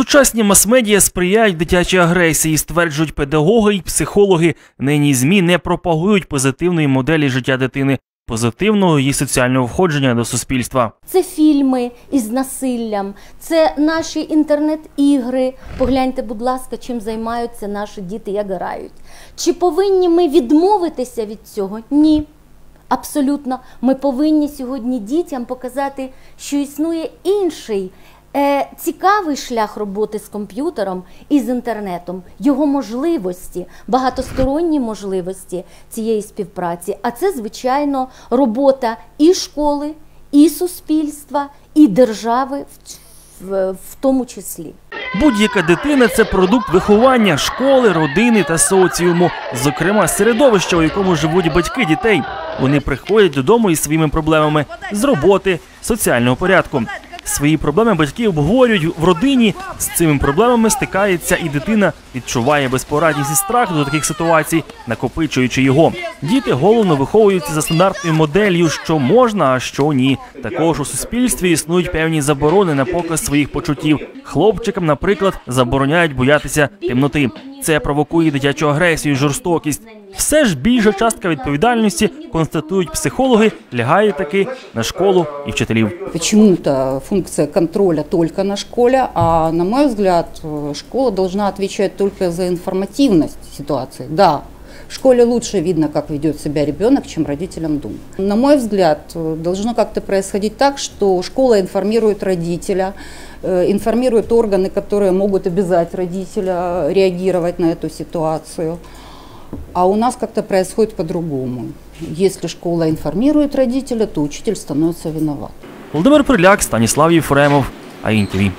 Сучасні мас-медіа сприяють дитячій агресії, стверджують педагоги і психологи. Нині змі не пропагують позитивної моделі життя дитини, позитивного її соціального входження до суспільства. Це фільми із насиллям, це наші інтернет-ігри. Погляньте, будь ласка, чим займаються наші діти, як грають. Чи повинні ми відмовитися від цього? Ні. Абсолютно, ми повинні сьогодні дітям показати, що існує інший цікавий шлях роботи з комп'ютером і з інтернетом, його можливості, багатосторонні можливості цієї співпраці. А це, звичайно, робота і школи, і суспільства, і держави в тому числі. Будь-яка дитина це продукт виховання школи, родини та соціуму, зокрема середовища, у якому живуть батьки дітей. Вони приходять додому із своїми проблемами з роботи, соціального порядку. Свої проблеми батьки обговорюють в родині. З цими проблемами стикається і дитина відчуває безпорадність і страх до таких ситуацій, накопичуючи його. Діти головно виховуються за стандартною моделлю, що можна, а що ні. Також у суспільстві існують певні заборони на показ своїх почуттів. Хлопчикам, наприклад, забороняють боятися темноти. Це провокує дитячу агресію, жорстокість. Все ж більша частка відповідальності, констатують психологи, лягає таки на школу і вчителів. Чому-то функція контроля только на школі, а на мій взгляд, э, школа повинна відповідати только за інформативність ситуації. Да, в школе лучше видно, как ведет себя ребенок, чем родителям дома. На мой взгляд, э, должно как-то происходить так, что школа информирует родителя, э, информирует органы, которые могут обязать родителя реагировать на эту ситуацию. А у нас как-то происходит по-другому. Если школа информирует родителя, то учитель становится виноват. Володимир Приляк, Станіслав Єфремов, АІНТВ.